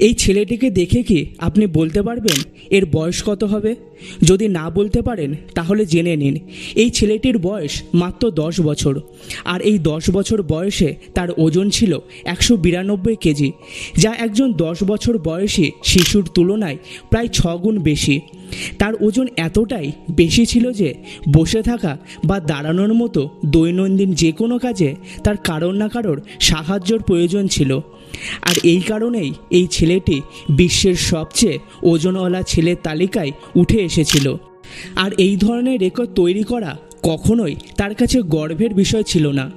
এই ছেলেটিকে দেখে কি আপনি বলতে পারবেন? এর বয়স কত হবে? যদি না বলতে পারেন, তাহলে জেনে নিন। এই ছেলেটির বয়স মাত্র দশ বছর। আর এই দশ বছর বয়সে তার ওজন ছিল একশো বিরানব্বই কেজি, যা একজন দশ বছর বয়সী শিশুর তুলনায় প্রায় ছগুণ বেশি। তার ওজন এতটাই বেশি ছিল যে বসে থাকা বা দাঁড়ানোর মতো দৈনন্দিন যে কোনো কাজে তার কারোর না কারোর সাহায্যর প্রয়োজন ছিল। আর এই কারণেই এই ছেলেটি বিশ্বের সবচেয়ে ওজনওয়ালা ছেলের তালিকায় উঠে এসেছিল। আর এই ধরনের রেকর্ড তৈরি করা কখনোই তার কাছে গর্বের বিষয় ছিল না।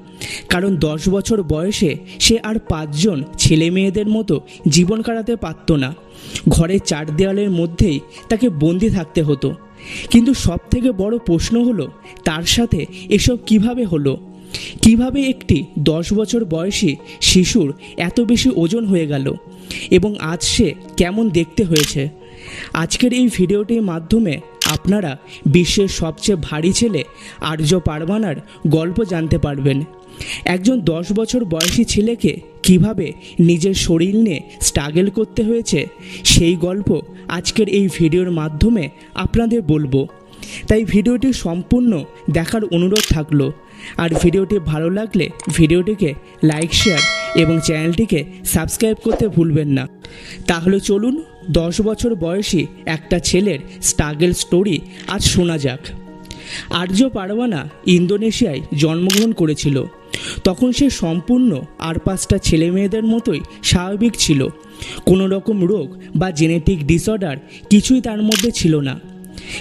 কারণ দশ বছর বয়সে সে আর পাঁচজন ছেলে মেয়েদের মতো জীবন কাটাতে পারত না। ঘরের চার দেওয়ালের মধ্যেই তাকে বন্দি থাকতে হতো। কিন্তু সব থেকে বড় প্রশ্ন হলো, তার সাথে এসব কীভাবে হলো? কীভাবে একটি দশ বছর বয়সী শিশুর এত বেশি ওজন হয়ে গেল? এবং আজ সে কেমন দেখতে হয়েছে? আজকের এই ভিডিওটির মাধ্যমে আপনারা বিশ্বের সবচেয়ে ভারী ছেলে আর্য পারবানার গল্প জানতে পারবেন। একজন দশ বছর বয়সী ছেলেকে কীভাবে নিজের শরীর নিয়ে স্ট্রাগল করতে হয়েছে, সেই গল্প আজকের এই ভিডিওর মাধ্যমে আপনাদের বলব। তাই ভিডিওটি সম্পূর্ণ দেখার অনুরোধ থাকল। আর ভিডিওটি ভালো লাগলে ভিডিওটিকে লাইক শেয়ার এবং চ্যানেলটিকে সাবস্ক্রাইব করতে ভুলবেন না। তাহলে চলুন, দশ বছর বয়সী একটা ছেলের স্ট্রাগল স্টোরি আজ শোনা যাক। আর্য পারওয়ানা ইন্দোনেশিয়ায় জন্মগ্রহণ করেছিল। তখন সে সম্পূর্ণ আর পাঁচটা ছেলে মেয়েদের মতোই স্বাভাবিক ছিল। কোনো রকম রোগ বা জেনেটিক ডিসঅর্ডার কিছুই তার মধ্যে ছিল না।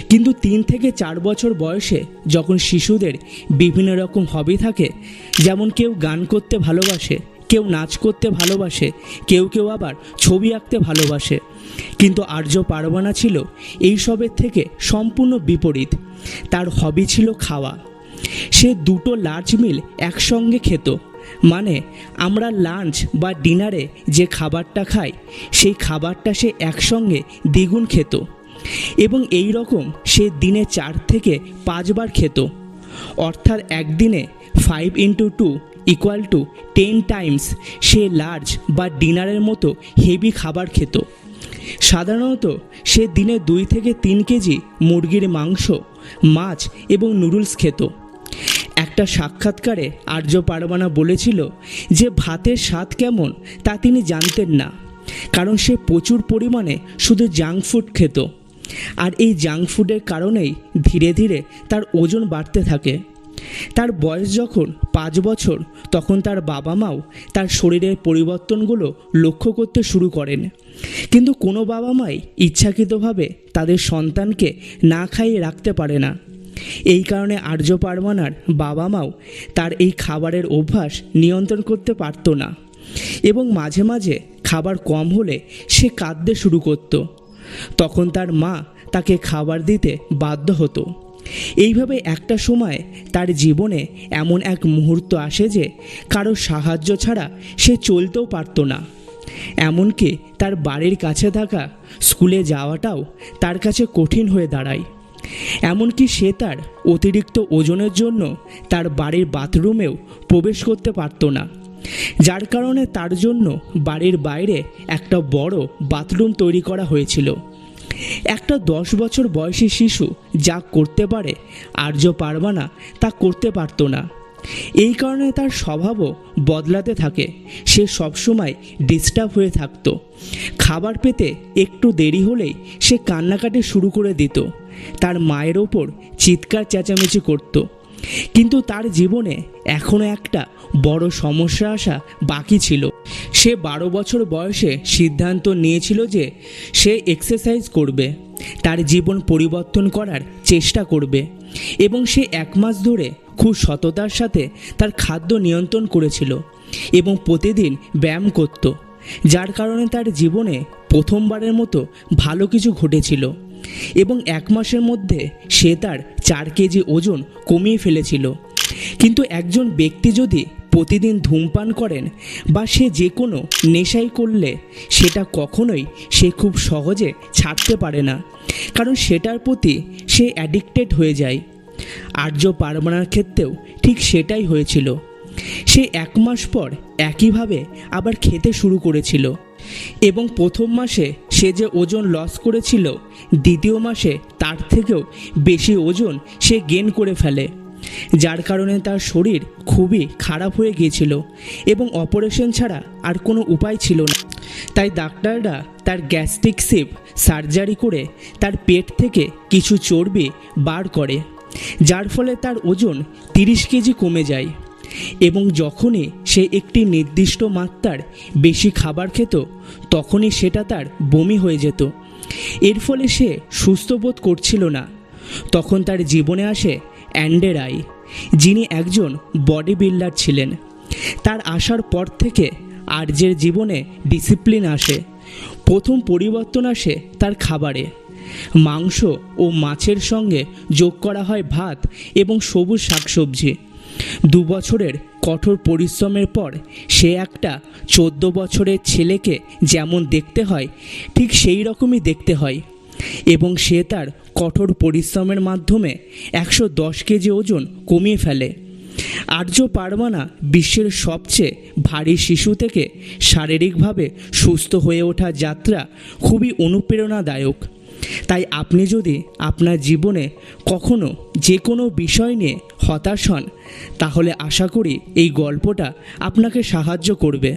কিন্তু তিন থেকে চার বছর বয়সে যখন শিশুদের বিভিন্ন রকম হবি থাকে, যেমন কেউ গান করতে ভালোবাসে কেউ নাচ করতে ভালোবাসে, কেউ কেউ আবার ছবি আঁকতে ভালোবাসে। কিন্তু আর্য পারবানা ছিল এইসবের থেকে সম্পূর্ণ বিপরীত। তার হবি ছিল খাওয়া। সে দুটো লার্জ মিল একসঙ্গে খেত। মানে আমরা লাঞ্চ বা ডিনারে যে খাবারটা খাই, সেই খাবারটা সে একসঙ্গে দ্বিগুণ খেত। এবং এই রকম সে দিনে চার থেকে পাঁচবার খেত। অর্থাৎ একদিনে five into two equal to ten times say large বা ডিনারের মতো হেভি খাবার খেত। সাধারণত সে দিনে দুই থেকে তিন কেজি মুরগির মাংস, মাছ এবং নুডলস খেত। একটা সাক্ষাৎকারে আর্য পারবানা বলেছিল যে ভাতের স্বাদ কেমন তা তিনি জানতেন না, কারণ সে প্রচুর পরিমাণে শুধু জাঙ্ক ফুড খেত। আর এই জাঙ্ক ফুডের কারণেই ধীরে ধীরে তার ওজন বাড়তে থাকে। তার বয়স যখন পাঁচ বছর, তখন তার বাবা মাও তার শরীরের পরিবর্তনগুলো লক্ষ্য করতে শুরু করেন। কিন্তু কোনো বাবা মাই ইচ্ছাকৃতভাবে তাদের সন্তানকে না খাইয়ে রাখতে পারে না। এই কারণে আর্য পারমানার বাবা মাও তার এই খাবারের অভ্যাস নিয়ন্ত্রণ করতে পারত না এবং মাঝে মাঝে খাবার কম হলে সে কাঁদতে শুরু করত। তখন তার মা তাকে খাবার দিতে বাধ্য হতো। এইভাবে একটা সময় তার জীবনে এমন এক মুহূর্ত আসে যে কারও সাহায্য ছাড়া সে চলতেও পারত না। এমনকি তার বাড়ির কাছে থাকা স্কুলে যাওয়াটাও তার কাছে কঠিন হয়ে দাঁড়ায়। এমনকি সে তার অতিরিক্ত ওজনের জন্য তার বাড়ির বাথরুমেও প্রবেশ করতে পারত না। যার কারণে তার জন্য বাড়ির বাইরে একটা বড় বাথরুম তৈরি করা হয়েছিল। একটা দশ বছর বয়সী শিশু যা করতে পারে, আর্য পারবানা তা করতে পারতো না। এই কারণে তার স্বভাবও বদলাতে থাকে। সে সবসময় ডিস্টার্ব হয়ে থাকত। খাবার পেতে একটু দেরি হলেই সে কান্নাকাটি শুরু করে দিত। তার মায়ের ওপর চিৎকার চেঁচামেচি করত। কিন্তু তার জীবনে এখনও একটা বড় সমস্যা আসা বাকি ছিল। সে বারো বছর বয়সে সিদ্ধান্ত নিয়েছিল যে সে এক্সারসাইজ করবে, তার জীবন পরিবর্তন করার চেষ্টা করবে এবং সে এক মাস ধরে খুব সততার সাথে তার খাদ্য নিয়ন্ত্রণ করেছিল এবং প্রতিদিন ব্যায়াম করত, যার কারণে তার জীবনে প্রথমবারের মতো ভালো কিছু ঘটেছিল। এবং এক মাসের মধ্যে সে তার চার কেজি ওজন কমিয়ে ফেলেছিল। কিন্তু একজন ব্যক্তি যদি প্রতিদিন ধূমপান করেন বা সে যে কোনো নেশাই করলে, সেটা কখনোই সে খুব সহজে ছাড়তে পারে না। কারণ সেটার প্রতি সে অ্যাডিক্টেড হয়ে যায়। আর্য পারমানার ক্ষেত্রেও ঠিক সেটাই হয়েছিল। সে এক মাস পর একইভাবে আবার খেতে শুরু করেছিল। এবং প্রথম মাসে সে যে ওজন লস করেছিল দ্বিতীয় মাসে তার থেকেও বেশি ওজন সে গেন করে ফেলে, যার কারণে তার শরীর খুবই খারাপ হয়ে গিয়েছিল এবং অপারেশন ছাড়া আর কোনো উপায় ছিল না। তাই ডাক্তাররা তার গ্যাস্ট্রিক সিপ সার্জারি করে তার পেট থেকে কিছু চর্বি বার করে, যার ফলে তার ওজন তিরিশ কেজি কমে যায় এবং যখনই সে একটি নির্দিষ্ট মাত্রার বেশি খাবার খেত, তখনই সেটা তার বমি হয়ে যেত। এর ফলে সে সুস্থ বোধ করছিল না। তখন তার জীবনে আসে অ্যান্ডে রাই যিনি একজন বডি বিল্ডার ছিলেন। তার আসার পর থেকে আর্যের জীবনে ডিসিপ্লিন আসে। প্রথম পরিবর্তন আসে তার খাবারে। মাংস ও মাছের সঙ্গে যোগ করা হয় ভাত এবং সবুজ শাকসবজি। দু বছরের কঠোর পরিশ্রমের পর সে একটা চোদ্দ বছরের ছেলেকে যেমন দেখতে হয়, ঠিক সেই রকমই দেখতে হয়। এবং সে তার কঠোর পরিশ্রমের মাধ্যমে একশো দশ কেজি ওজন কমিয়ে ফেলে। আর্য পারমানা বিশ্বের সবচেয়ে ভারী শিশু থেকে শারীরিকভাবে সুস্থ হয়ে ওঠা যাত্রা খুবই অনুপ্রেরণাদায়ক। তাই আপনি যদি আপনার জীবনে কখনো যে কোনো বিষয় নিয়ে হতাশ হন তাহলে আশা করি এই গল্পটা আপনাকে সাহায্য করবে।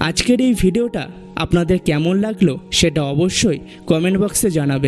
আজকের এই ভিডিওটা আপনাদের কেমন লাগল সেটা অবশ্যই কমেন্ট বক্সে জানাবেন